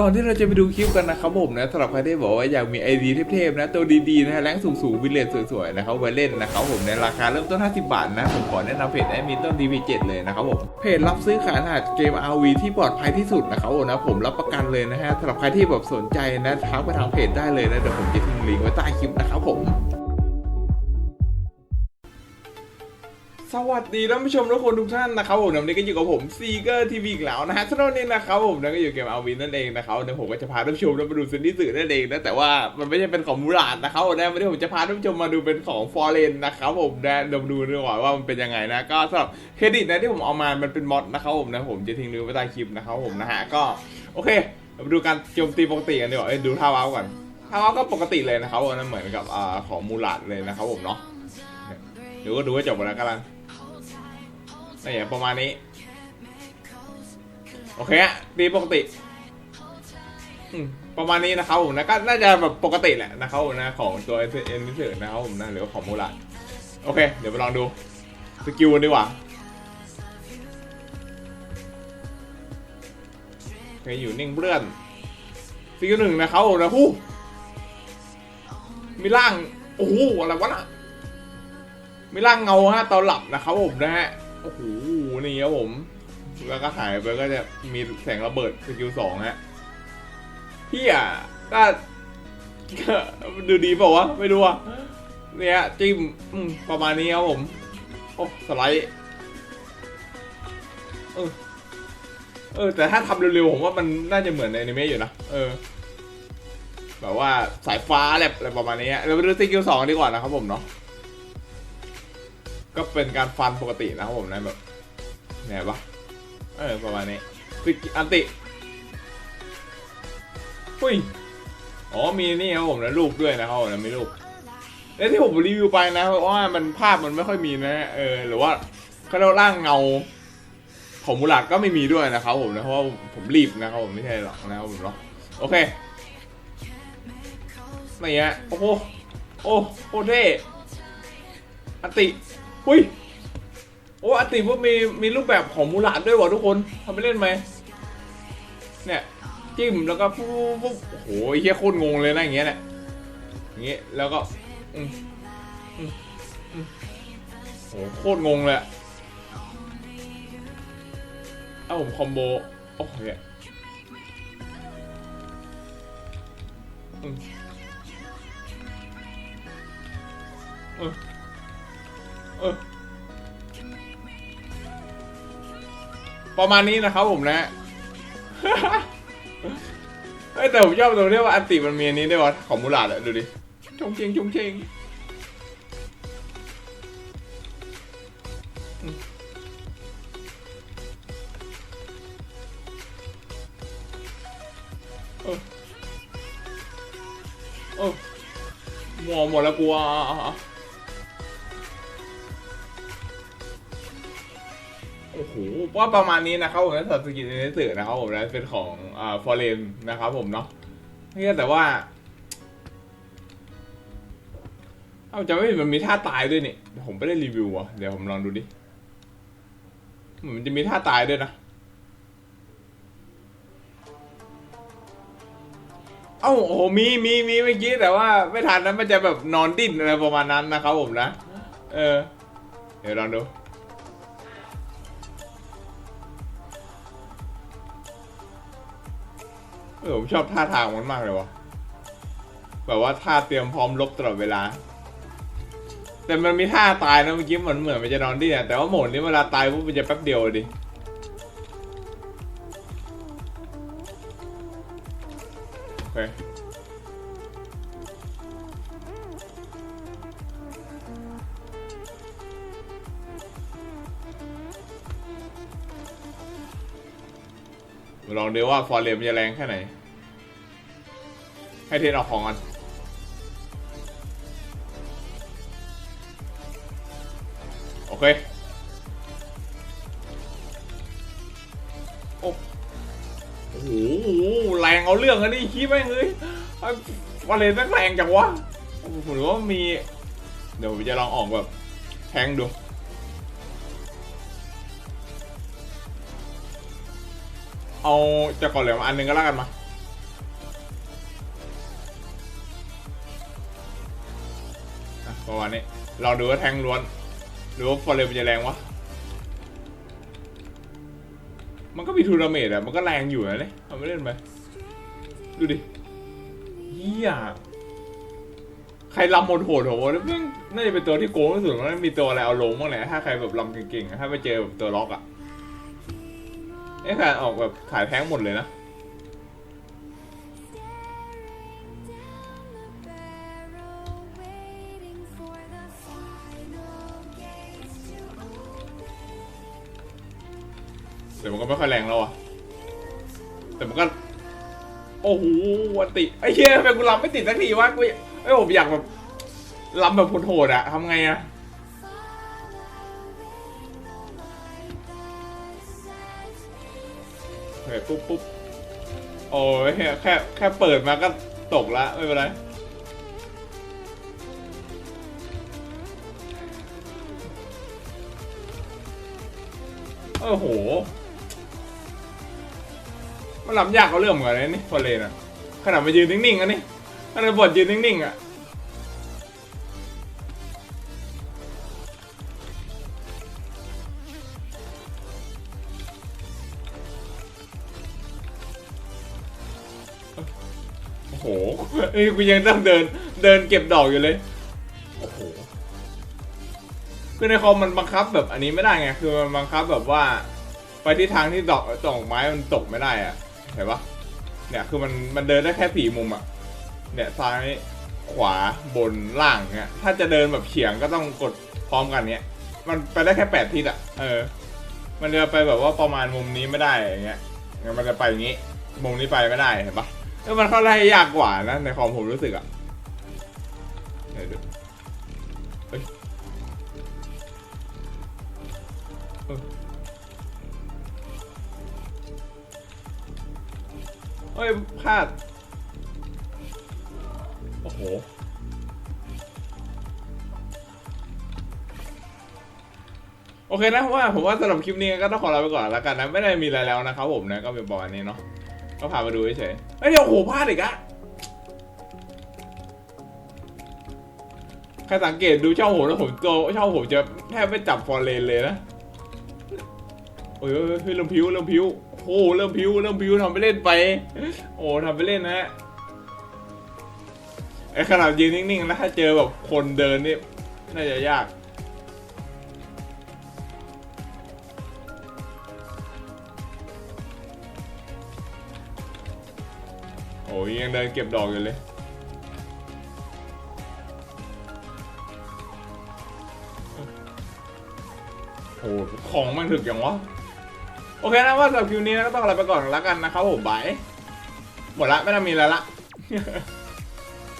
ก่อนที่เราจะไปดูคลิปกันนะครับผมนะสำหรับใครที่บอกว่าอยากมีไอดีเทพๆนะตัวดีๆนะแรงสูงๆวิลเลจสวยๆนะครับไว้เล่นนะครับผมในราคาเริ่มต้น 50 บาทนะผมขอแนะนำเพจแอดมินต้น DP7 เลยนะครับผมเพจรับซื้อขายรหัสเกม RV ที่ปลอดภัยที่สุดนะครับผมนะผมรับประกันเลยนะฮะสำหรับใครที่แบบสนใจนะทักไปทางเพจได้เลยนะเดี๋ยวผมจะทิ้งลิงก์ไว้ใต้คลิปนะครับผม สวัสดีท่านผู้ชมทุกคนทุกท่านนะครับผมวันนี้ก็อยู่กับผมซีเกอร์ทีวีอีกแล้วนะฮะสำหรับนี้นะครับผมนะก็อยู่เกมอาวินนั่นเองนะครับเดี๋ยวผมก็จะพาท่านผู้ชมมาดูซินดี้สื่อนั่นเองนะแต่ว่ามันไม่ใช่เป็นของมูราดนะครับนะวันนี้ผมจะพาท่านผู้ชมมาดูเป็นของฟอร์เรนนะครับผมนะเดี๋ยวดูดีกว่าว่ามันเป็นยังไงนะก็สำหรับเครดิตนะที่ผมเอามามันเป็นมอดนะครับผมนะผมจะทิ้งลิงก์ไว้ใต้คลิปนะครับผมนะฮะก็โอเคมาดูการโจมตีปกติกันดีกว่าเอ้ยดูท่าว้าวก่อนท่าว้าวก็ปกติเลยนะครับผมนะเหมือนกับอ่าของมูราดเลยนะครับผมเนาะเดี๋ยวก็ดูให้จบแล้วกัน นี่ประมาณนี้ โอเคอะดีปกติประมาณนี้นะครับผมนะก็น่าจะแบบปกติแหละนะครับผมนะของตัวเอ็นนิสึนะครับผมนะหรือของมูระโอเค เดี๋ยวไปลองดูสกิลกันดีกว่าโอเคอยู่นิ่งเพื่อนสกิลหนึ่งนะครับผมนะฮู้มีร่างโอ้โหอะไรวะน่ะมีร่างเงาฮะตอนหลับนะครับผมนะฮะ โอ้โห นี่ครับผม แล้วก็หายไปก็จะมีแสงระเบิดสกิลสองฮะพี่อะก็ดูดีเปล่าวะ ไม่รู้อะเนี่ยจิ้มประมาณนี้ครับผม โอ้สไลด์เออเออ แต่ถ้าทำเร็วๆ ผมว่ามันน่าจะเหมือนในอนิเมะอยู่นะ เออ แบบว่าสายฟ้าแหลบอะไรประมาณนี้ เราไปดูสกิลสองดีกว่านะครับผมเนาะ ก็เป็นการฟันปกตินะครับผมนะแบบเนี่ยปะเออประมาณนี้ฟิกอันติหุ้ยอ๋อมีนี่ครับผมนะรูปด้วยนะครับผมนะมีรูปแล้ที่ผมรีวิวไปนะเพราะว่ามันภาพมันไม่ค่อยมีนะเออหรือว่าเขาเรียกว่าร่างเงาของมูลาดก็ไม่มีด้วยนะครับผมนะเพราะว่าผมรีบนะครับผมไม่ใช่หรอกนะครับผมเนาะโอเคนี่ฮะโอ้โหโอ้โหเท่อันติ หุ้ย โอ้อติว่ามีมีรูปแบบของมูลาดด้วยวะทุกคนทำไปเล่นไหม เนี่ย จิ้มแล้วก็ปุ๊บปุ๊บโอ้โหเฮียโคตรงงเลยนะอย่างเงี้ยเนี่ยอย่างเงี้ยแล้วก็อืมอืมอืมโอ้โหโคตรงงเลยอะเอ้าผมคอมโบ โอ้โหเนี่ยอืมออเออ ประมาณนี้นะครับผมนะเฮ้ยแต่ผมชอบตรงที่ว่าอันติมันมีอันนี้ได้วะของมูลาดอะดูดิชงเชงชงเชงอืมเออเออมัวหมดแล้วกูอะ หว่าประมาณนี้นะครับผมนะสัตว์สกินในสื่อนะครับผมนะเป็นของอ่าฟอร์เรนนะครับผมเนาะนี่แต่ว่าเอ้าจะไม่มันมีท่าตายด้วยนี่เดี๋ยวผมไม่ได้รีวิวอะเดี๋ยวผมลองดูดิมันจะมีท่าตายด้วยนะเอ้าโอ้โหมีมีมีเมื่อกี้แต่ว่าไม่ทันนะมันจะแบบนอนดิ้นอะไรประมาณนั้นนะครับผมนะ เออ เดี๋ยวลองดู เออผมชอบท่าทางมันมากเลยวะแบบว่าท่าเตรียมพร้อมรบตลอดเวลา แต่มันมีท่าตายนะเมื่อกี้เหมือนเหมือนมันจะนอนดิ้นแต่ว่าโหมดนี้เวลาตายปุ๊บมันจะแป๊บเดียวดิโอเคลองดูว่าฟอร์เรมจะแรงแค่ไหน ให้เทสออกของกันโอเคโอ้โหแรงเอาเรื่องอันนี้ขี้แม่งเลยไอ้ฟอร์เรมแม่งแรงจังวะโอ้โหรือว่ามี เดี๋ยวจะลองออกแบบแทงดูเอาจากก่อนเหลือมาอันหนึงก็แล้วกันมา ประมาณนี้ลองดูว่าแทงล้วนหรือว่าฟอร์เรมมันจะแรงวะ มันก็มีทูนาเมตอะมันก็แรงอยู่นะเนี่ยเอาไม่เล่นไปดูดิเฮียใครลำโหดโหดโหดแม่งน่าจะเป็นตัวที่โกงที่สุดมันมีตัวอะไรเอาลงบ้างแหละถ้าใครแบบลำเก่งๆถ้าไปเจอแบบตัวล็อกอะไอ้การออกแบบขายแท้งหมดเลยนะ ไม่ค่อยแรงแล้วอะแต่มันก็ โอ้โหวันติไอ้เหี้ยทำไมกูรำไม่ติดสักทีวะกูไอ้ผมอยากแบบรำแบบโหดๆอะทำไงอะเฮ้ยปุ๊บปุ๊บโอ้ยแค่แค่เปิดมาก็ตกละไม่เป็นไรโอ้โห มันหลับยากเขาเรื่องเหมือนกันนะนี่ฟอเรนอะขนาดมายืนนิ่งๆอันนี้ขนาดบทยืนนิ่งๆอะโอ้โหเอ้ยกูยังต้องเดินเดินเก็บดอกอยู่เลยโอ้โหคือในคอมมันบังคับแบบอันนี้ไม่ได้ไงคือมันบังคับแบบว่า ไปที่ทางที่ดอกดอกไม้มันตกไม่ได้อะ เห็นปะเนี่ยคือมันมันเดินได้แค่สี่มุมอะเนี่ยซ้ายขวาบนล่างเนี่ยถ้าจะเดินแบบเฉียงก็ต้องกดพร้อมกันเนี่ยมันไปได้แค่แปดทิศอะเออ มันจะไปแบบว่าประมาณมุมนี้ไม่ได้อย่างเงี้ยมันจะไปอย่างงี้มุมนี้ไปไม่ได้เห็นปะเออมันเข้าได้ยากกว่านะในคอมผมรู้สึกอะเดี๋ยวดู เฮ้ยเออเฮ้ยพลาด โอ้โห โอเคนะว่าผมว่าสำหรับคลิปนี้ก็ต้องขอลาไปก่อนแล้วกันนะ ไม่ได้มีอะไรแล้วนะครับผมนะ ก็เป็นประมาณนี้เนาะก็พามาดูเฉยๆเฮ้ยเดี๋ยวโอ้โหพลาดอีกอะใครสังเกตดูช่องผมแล้วผมตัวช่องผมจะแทบไม่จับฟอร์เรนเลยนะ โอ้ยเฮ้ยเฮ้ยเริ่มพิวเริ่มพิว โอ้เริ่มพิ้วเริ่มพิ้วทำไปเล่นไป โอ้ทำไปเล่นนะฮะไอ้ขนาดยืนนิ่งๆแล้วถ้าเจอแบบคนเดินนี่น่าจะยากโอ้ยยังเดินเก็บดอกอยู่เลยโอ้ของมันถึกอย่างวะ โอเคนะว่าสำหรับคลิปนี้นะก็ต้องลาไปก่อนแล้วกันนะครับผมบายหมดละไม่ต้องมีแล้วละ